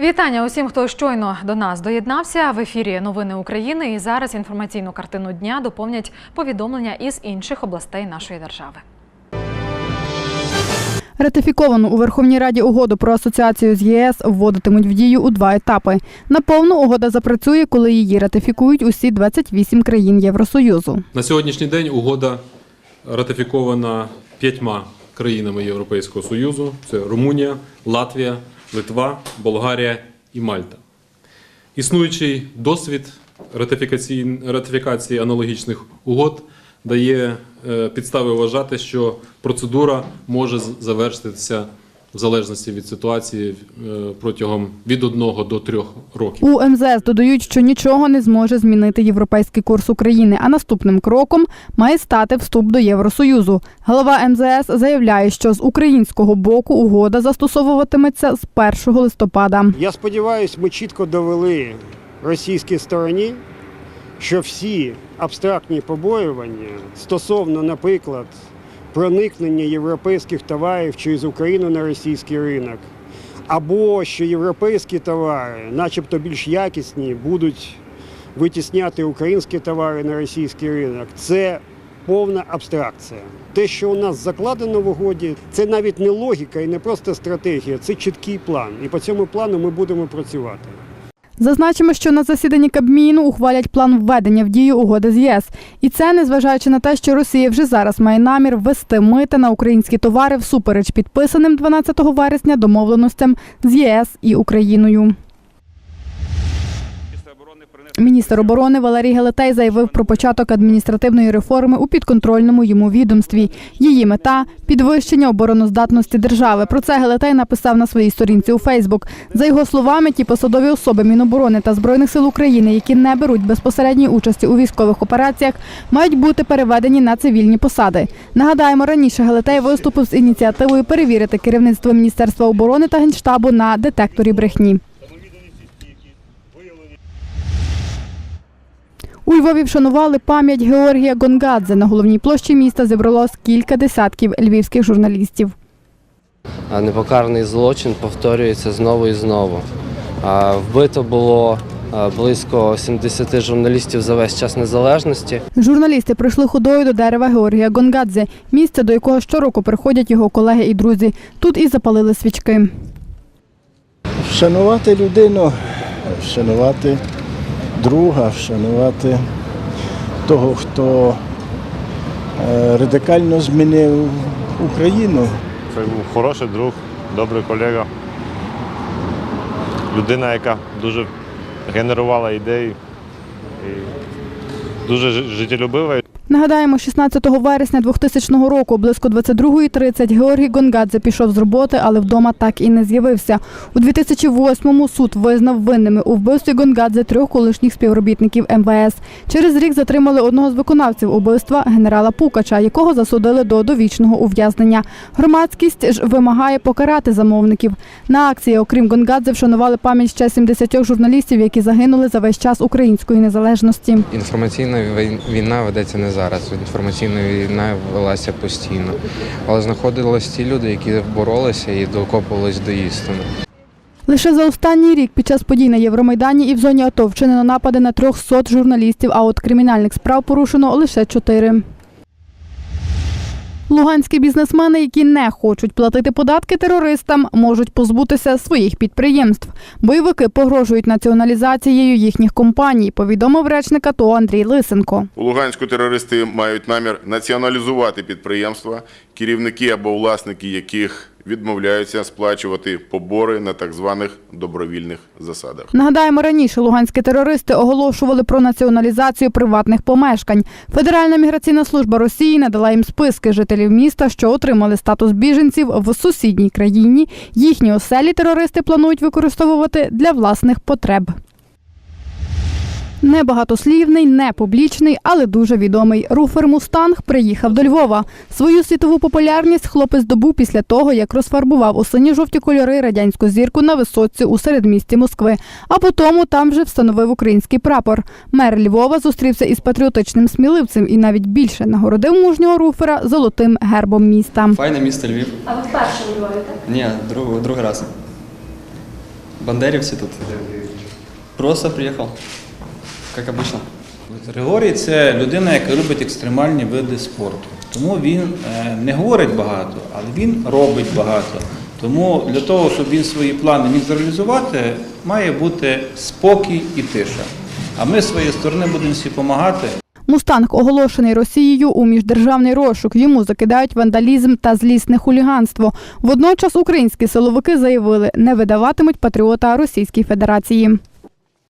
Вітання усім, хто щойно до нас доєднався. В ефірі Новини України. І зараз інформаційну картину дня доповнять повідомлення із інших областей нашої держави. Ратифіковану у Верховній Раді угоду про асоціацію з ЄС вводитимуть в дію у два етапи. Наповну угода запрацює, коли її ратифікують усі 28 країн Євросоюзу. На сьогоднішній день угода ратифікована п'ятьма країнами Європейського Союзу: це Румунія, Латвія, Литва, Болгарія і Мальта. Існуючий досвід ратифікації, аналогічних угод дає е, підстави вважати, що процедура може завершитися в залежності від ситуації е, протягом від одного до трьох років. У МЗС додають, що нічого не зможе змінити європейський курс України, а наступним кроком має стати вступ до Євросоюзу. Голова МЗС заявляє, що з українського боку угода застосовуватиметься з 1 листопада. Я сподіваюся, ми чітко довели російській стороні, що всі абстрактні побоювання стосовно, наприклад, проникнення європейських товарів через Україну на російський ринок, або що європейські товари, начебто більш якісні, будуть витісняти українські товари на російський ринок, це повна абстракція. Те, що у нас закладено в угоді, це навіть не логіка і не просто стратегія, це чіткий план. І по цьому плану ми будемо працювати. Зазначимо, що на засіданні Кабміну ухвалять план введення в дію угоди з ЄС. І це незважаючи на те, що Росія вже зараз має намір ввести мити на українські товари всупереч підписаним 12 вересня домовленостям з ЄС і Україною. Міністр оборони Валерій Гелетей заявив про початок адміністративної реформи у підконтрольному йому відомстві. Її мета підвищення обороноздатності держави. Про це Гелетей написав на своїй сторінці у Фейсбук. За його словами, ті посадові особи Міноборони та збройних сил України, які не беруть безпосередньої участі у військових операціях, мають бути переведені на цивільні посади. Нагадаємо, раніше Гелетей виступив з ініціативою перевірити керівництво Міністерства оборони та генштабу на детекторі брехні. У Львові вшанували пам'ять Георгія Гонгадзе. На головній площі міста зібралось кілька десятків львівських журналістів. А Непокараний злочин повторюється знову і знову. Вбито було близько 70 журналістів за весь час незалежності. Журналісти прийшли ходою до дерева Георгія Гонгадзе, місце, до якого щороку приходять його колеги і друзі. Тут і запалили свічки. Вшанувати людину, вшанувати друга, вшанувати того, хто е, радикально змінив Україну. Це був хороший друг, добрий колега. Людина, яка дуже генерувала ідеї і дуже жи- життєлюбива. Нагадаємо, 16 вересня 2000 року, близько 22.30, Георгій Гонгадзе пішов з роботи, але вдома так і не з'явився. У 2008-му суд визнав винними у вбивстві Гонгадзе трьох колишніх співробітників МВС. Через рік затримали одного з виконавців убивства генерала Пукача, якого засудили до довічного ув'язнення. Громадськість ж вимагає покарати замовників. На акції, окрім Гонгадзе, вшанували пам'ять ще 70 журналістів, які загинули за весь час української незалежності. Інформаційна війна ведеться не зараз. Інформаційна війна велася постійно. Але знаходились ті люди, які боролися і докопувались до істини. Лише за останній рік під час подій на Євромайдані і в зоні АТО вчинено напади на 300 журналістів, а от кримінальних справ порушено лише 4. Луганські бізнесмени, які не хочуть платити податки терористам, можуть позбутися своїх підприємств. Бойовики погрожують націоналізацією їхніх компаній, повідомив речник АТО Андрій Лисенко. У Луганську терористи мають намір націоналізувати підприємства, керівники або власники яких відмовляються сплачувати побори на так званих добровільних засадах. Нагадаємо, раніше луганські терористи оголошували про націоналізацію приватних помешкань. Федеральна міграційна служба Росії надала їм списки жителів міста, що отримали статус біженців в сусідній країні. Їхні оселі терористи планують використовувати для власних потреб. Небагатослівний, не публічний, але дуже відомий. Руфер Мустанг приїхав до Львова. Свою світову популярність хлопець добув після того, як розфарбував у сині-жовті кольори радянську зірку на висотці у середмісті Москви. А потім там же встановив український прапор. Мер Львова зустрівся із патріотичним сміливцем і навіть більше нагородив мужнього руфера золотим гербом міста. Файне місто Львів. А ви вперше у Львові, так? Ні, друг, другий раз. Бандерівці тут. Просто приїхав, як обычно. Григорій це людина, яка любить екстремальні види спорту. Тому він е, не говорить багато, але він робить багато. Тому для того, щоб він свої плани міг зреалізувати, має бути спокій і тиша. А ми з своєї сторони будемо всі допомагати. Мустанг оголошений Росією у міждержавний розшук. Йому закидають вандалізм та злісне хуліганство. Водночас українські силовики заявили, не видаватимуть патріота Російській Федерації.